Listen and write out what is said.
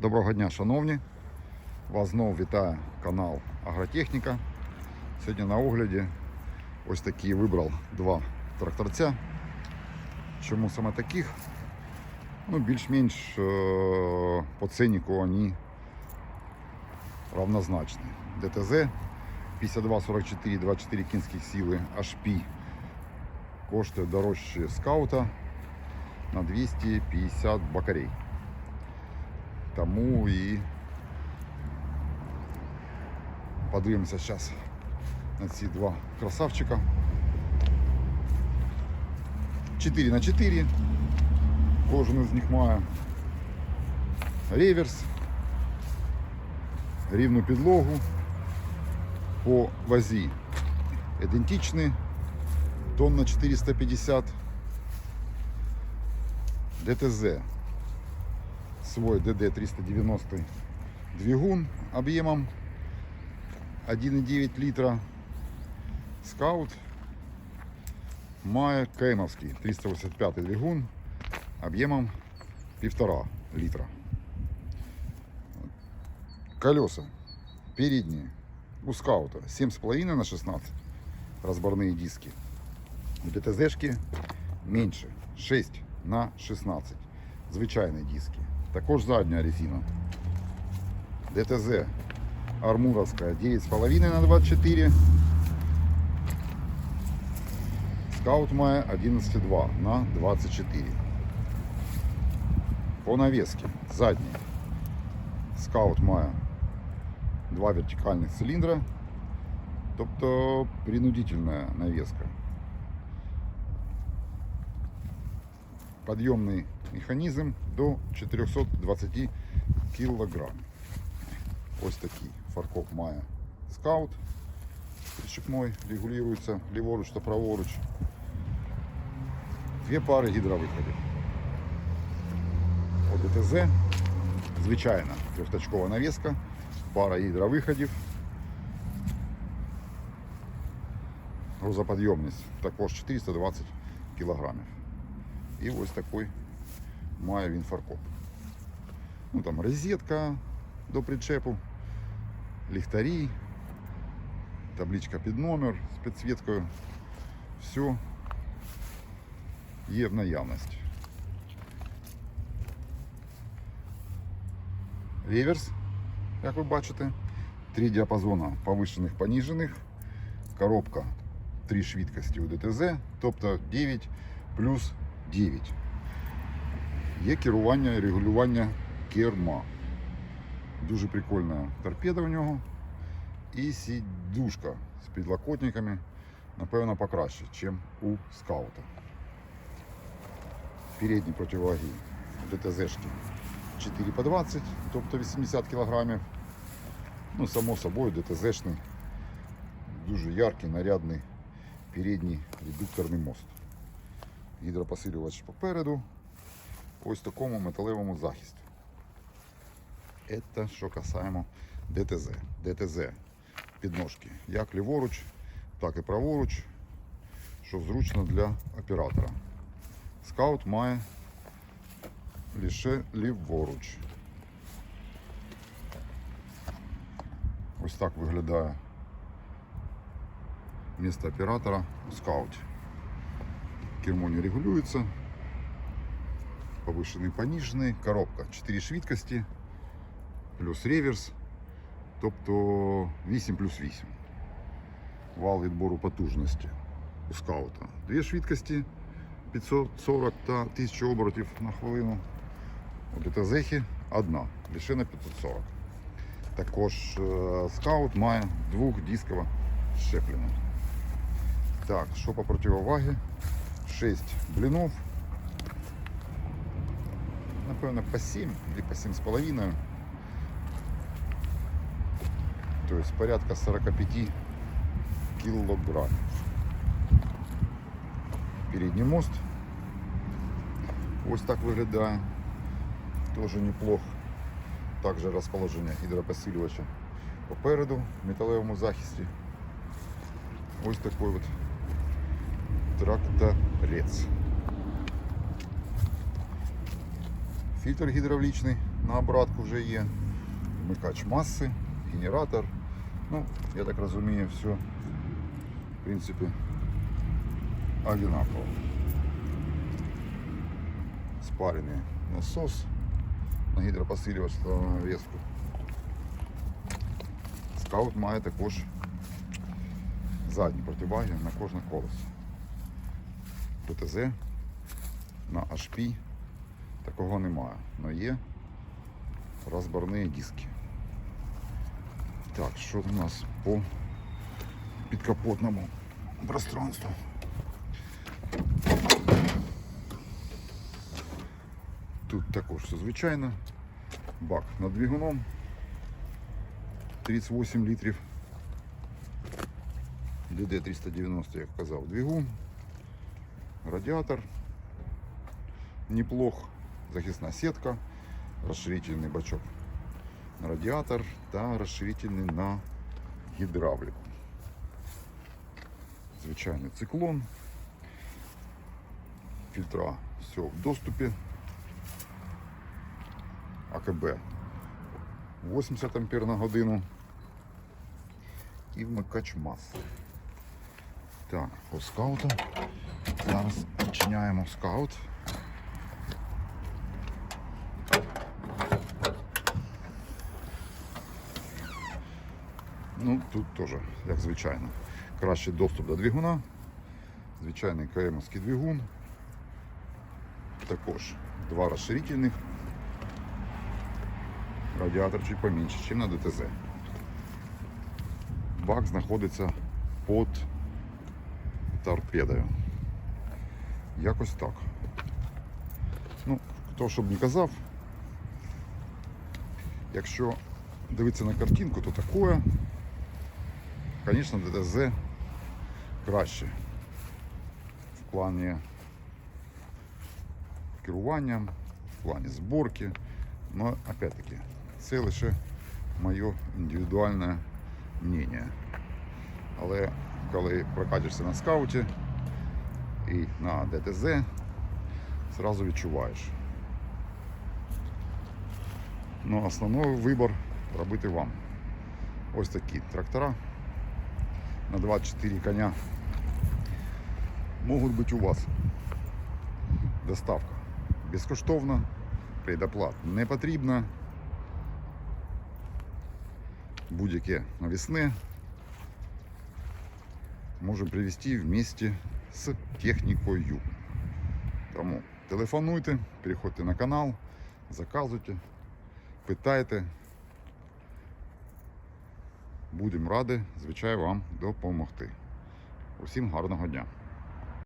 Доброго дня, шановні! Вас знову вітає канал Агротехніка. Сьогодні на огляді ось такі вибрав два тракторця. Чому саме таких? Ну, більш-менш е, по ценнику вони равнозначні. ДТЗ 5244 24 кінських сили HP коштує дорожче скаута на 250 бакарей. Тому і подивимося зараз на ці два красавчика. 4 на 4. Кожен із них має реверс, рівну підлогу по вазі ідентичні, тонна 450 ДТЗ свой ДД-390 двигун объемом 1,9 литра. Скаут має Кемовський 385 двигун об'ємом 1,5 литра. Колеса передние у скаута 7,5 на 16 разборные диски. У ДТЗшки меньше 6 на 16 звичайні диски. Також задня резина. ДТЗ Армуровська 9,5 на 24. Скаут має 11,2 на 24. По навеске задній. Скаут має два вертикальних циліндра, тобто принудительна навеска. Подъемный механізм до 420 кг. Ось такий фаркоп має скаут. Прищепной регулюється ліворуч та праворуч. Дві пари гідровиходів. ОДТЗ, звичайна трьохтачкова навіска, пара гідровиходів. Грузоподйомність також 420 кілограмів. І ось такий має він фаркоп. Ну там розетка до причепу, ліхтарі, табличка під номер з підсвіткою. Все є в наявності. Реверс, як ви бачите, три діапазона повишених, понижених, коробка, три швидкості у ДТЗ, тобто 9 плюс 9. Є керування і регулювання керма. Дуже прикольна торпеда у нього. І сідушка з підлокотниками, напевно, покраще, ніж у скаута. Передні противаги ДТЗшки 4 по 20, тобто 80 кг. Ну, само собою, ДТЗшний, дуже яркий, нарядний передній редукторний мост гідропосилювач попереду. Ось такому металевому захисті. Це що касаємо ДТЗ. ДТЗ підножки як ліворуч, так і праворуч, що зручно для оператора. Скаут має лише ліворуч. Ось так виглядає місце оператора у скауті кермо не регулюется. Повышенный, пониженный. Коробка 4 швидкості, плюс реверс. Тобто 8 плюс 8. Вал відбору потужності у скаута. Дві швидкості 540 та 1000 оборотів на хвилину. У ДТЗ одна, лише на 540. Також е, скаут має двохдискове щеплення. Так, що по противовагі? 6 блинов. Напевно, по 7 или по 7 с половиной. То есть порядка 45 килограмм. Передний мост. Ось так виглядає. Тоже неплохо. Также розположення гідропосилювача попереду в металевому захисті. Ось такой вот тракторець. Фільтр гідравлічний на обратку вже є, вмикач маси, генератор. Ну, я так розумію, все в принципі одинаково. Спарений насос на гідропосилювач та на навіску. Скаут має також задні противаги на кожне колесо. ПТЗ на HP такого немає, але є розборні диски. Так, що у нас по підкапотному пространству? Тут також все звичайно. Бак над двигуном 38 літрів. ДД 390, як казав, двигун, радіатор, неплох, захисна сітка, розширительний бачок на радіатор та розширительний на гідравліку. Звичайний циклон. Фільтра все в доступі. АКБ 80 ампер на годину. І вмикач маси. Так, по скауту. Зараз відчиняємо скаут. Ну, тут теж, як звичайно. Кращий доступ до двигуна. Звичайний КМовський двигун. Також два розширительних. Радіатор чуть поменше, ніж на ДТЗ. Бак знаходиться під торпедою. Якось так. Ну, хто щоб не казав, якщо дивитися на картинку, то таке, звісно, ДТЗ краще в плані керування, в плані зборки. Но опять-таки, це лише моє індивідуальне мнение. Але коли прокатишся на скауті і на ДТЗ, зразу відчуваєш. Ну, основний вибір робити вам. Ось такі трактора на 24 коня можуть бути у вас. Доставка безкоштовна, предоплат не потрібна. Будь-яке навісне можемо привезти вместе з технікою. Тому телефонуйте, переходьте на канал, заказуйте, питайте. Будемо раді, звичайно, вам допомогти. Усім гарного дня!